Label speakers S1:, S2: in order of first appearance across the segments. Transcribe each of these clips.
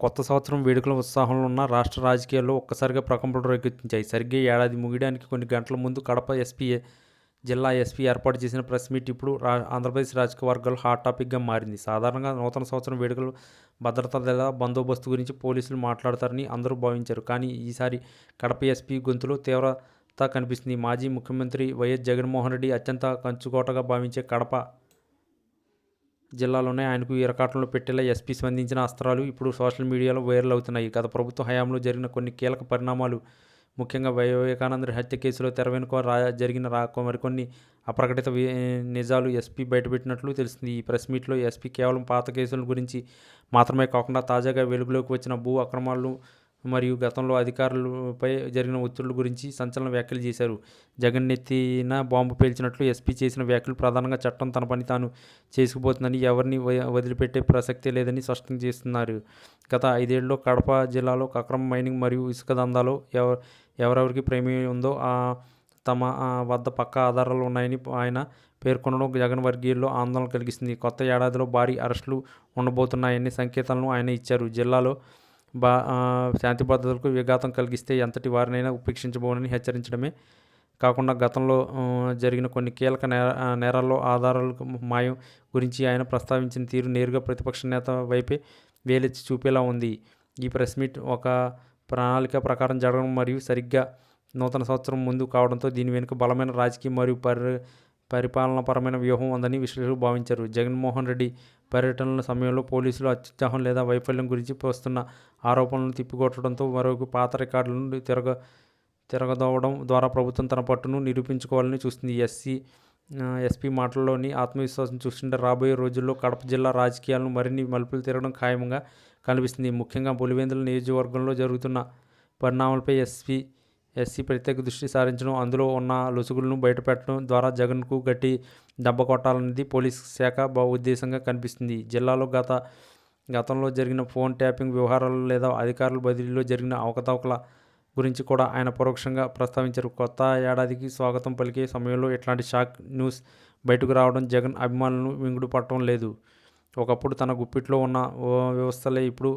S1: కొత్త సంవత్సరం వేడుకల ఉత్సాహంలో ఉన్న రాష్ట్ర రాజకీయాల్లో ఒక్కసారిగా ప్రకంపనలు రేకెత్తించాయి. సరిగ్గా ఏడాది ముగియడానికి కొన్ని గంటల ముందు కడప ఎస్పీ జిల్లా ఎస్పీ ఏర్పాటు చేసిన ప్రెస్ మీట్ ఇప్పుడు రా ఆంధ్రప్రదేశ్ రాజకీయ వర్గాల్లో హాట్ టాపిక్గా మారింది. సాధారణంగా నూతన సంవత్సరం వేడుకలు భద్రత లేదా బందోబస్తు గురించి పోలీసులు మాట్లాడతారని అందరూ భావించారు. కానీ ఈసారి కడప ఎస్పీ గొంతులో తీవ్రత కనిపిస్తుంది. మాజీ ముఖ్యమంత్రి వైఎస్ జగన్మోహన్ రెడ్డి అత్యంత కంచుకోటగా భావించే కడప జిల్లాలోనే ఆయనకు ఇరకాటంలో పెట్టేలా ఎస్పీ స్పందించిన అస్త్రాలు ఇప్పుడు సోషల్ మీడియాలో వైరల్ అవుతున్నాయి. గత ప్రభుత్వ హయాంలో జరిగిన కొన్ని కీలక పరిణామాలు ముఖ్యంగా వై వివేకానంద హత్య కేసులో తెరవెనుక రా జరిగిన రా మరికొన్ని అప్రకటిత నిజాలు ఎస్పీ బయటపెట్టినట్లు తెలిసింది ఈ ప్రెస్ మీట్లో ఎస్పీ కేవలం పాత కేసుల గురించి మాత్రమే కాకుండా తాజాగా వెలుగులోకి వచ్చిన భూ అక్రమాలు మరియు గతంలో అధికారులపై జరిగిన ఒత్తిళ్ళ గురించి సంచలన వ్యాఖ్యలు చేశారు. జగన్ నెత్తిన బాంబు పేల్చినట్లు ఎస్పీ చేసిన వ్యాఖ్యలు ప్రధానంగా చట్టం తన పని తాను చేసుకుపోతుందని ఎవరిని వదిలిపెట్టే ప్రసక్తే లేదని స్పష్టం చేస్తున్నారు. గత ఐదేళ్ళలో కడప జిల్లాలో అక్రమ మైనింగ్ మరియు ఇసుక దందాలో ఎవ ఎవరెవరికి ప్రేమి ఉందో ఆ తమ వద్ద పక్క ఆధారాలు ఉన్నాయని ఆయన పేర్కొనడం జగన్ వర్గీయుల్లో ఆందోళన కలిగిస్తుంది. కొత్త ఏడాదిలో భారీ అరెస్టులు ఉండబోతున్నాయని సంకేతాలను ఆయన ఇచ్చారు. జిల్లాలో బా శాంతి భద్రతలకు విఘాతం కలిగిస్తే ఎంతటి వారినైనా ఉపేక్షించబోనని హెచ్చరించడమే కాకుండా గతంలో జరిగిన కొన్ని కీలక నేర నేరాల్లో ఆధారాలకు మాయం గురించి ఆయన ప్రస్తావించిన తీరు నేరుగా ప్రతిపక్ష నేత వైపే వేలెత్తి చూపేలా ఉంది. ఈ ప్రెస్ మీట్ ఒక ప్రణాళిక ప్రకారం జరగడం మరియు సరిగ్గా నూతన సంవత్సరం ముందు కావడంతో దీని వెనుక బలమైన రాజకీయ మరియు పరి పరిపాలనాపరమైన వ్యూహం ఉందని విశ్లేషకులు భావించారు. జగన్మోహన్ రెడ్డి పర్యటనల సమయంలో పోలీసులు అత్యుత్సాహం లేదా వైఫల్యం గురించి వస్తున్న ఆరోపణలను తిప్పికొట్టడంతో మరొక పాత రికార్డులను తిరగ తిరగదోవడం ద్వారా ప్రభుత్వం తన పట్టును నిరూపించుకోవాలని చూస్తుంది. ఎస్సీ ఎస్పీ మాటల్లోని ఆత్మవిశ్వాసం చూస్తుంటే రాబోయే రోజుల్లో కడప జిల్లా రాజకీయాలను మరిన్ని మలుపులు తిరగడం ఖాయంగా కనిపిస్తుంది. ముఖ్యంగా పులివెందుల నియోజకవర్గంలో జరుగుతున్న పరిణామాలపై ఎస్పీ ఎస్సీ ప్రత్యేక దృష్టి సారించడం అందులో ఉన్న లొసుగులను బయటపెట్టడం ద్వారా జగన్కు గట్టి దెబ్బ కొట్టాలనేది పోలీస్ శాఖ బా ఉద్దేశంగా కనిపిస్తుంది. జిల్లాలో గత గతంలో జరిగిన ఫోన్ ట్యాపింగ్ వ్యవహారాలు లేదా అధికారుల బదిలీలో జరిగిన అవకతవకల గురించి కూడా ఆయన పరోక్షంగా ప్రస్తావించారు. కొత్త ఏడాదికి స్వాగతం పలికే సమయంలో ఇట్లాంటి షాక్ న్యూస్ బయటకు రావడం జగన్ అభిమానులను మింగుడు పట్టడం లేదు. ఒకప్పుడు తన గుప్పిట్లో ఉన్న వ్యవస్థలే ఇప్పుడు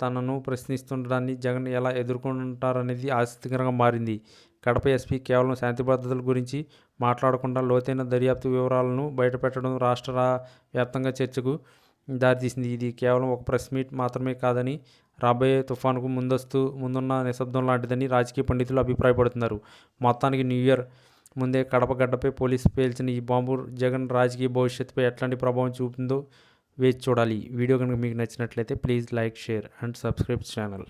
S1: తనను ప్రశ్నిస్తుండడాన్ని జగన్ ఎలా ఎదుర్కొంటారనేది ఆసక్తికరంగా మారింది. కడప ఎస్పీ కేవలం శాంతి భద్రతల గురించి మాట్లాడకుండా లోతైన దర్యాప్తు వివరాలను బయటపెట్టడం రాష్ట్ర వ్యాప్తంగా చర్చకు దారితీసింది. ఇది కేవలం ఒక ప్రెస్ మీట్ మాత్రమే కాదని రాబోయే తుఫానుకు ముందస్తు ముందున్న నిశ్శబ్దం లాంటిదని రాజకీయ పండితులు అభిప్రాయపడుతున్నారు. మొత్తానికి న్యూ ఇయర్ ముందే కడప గడ్డపై పోలీసు పేల్చిన ఈ బాంబు జగన్ రాజకీయ భవిష్యత్తుపై ఎట్లాంటి ప్రభావం చూపుతుందో వేచి చూడాలి. వీడియో కనుక మీకు నచ్చినట్లయితే please like share and subscribe channel.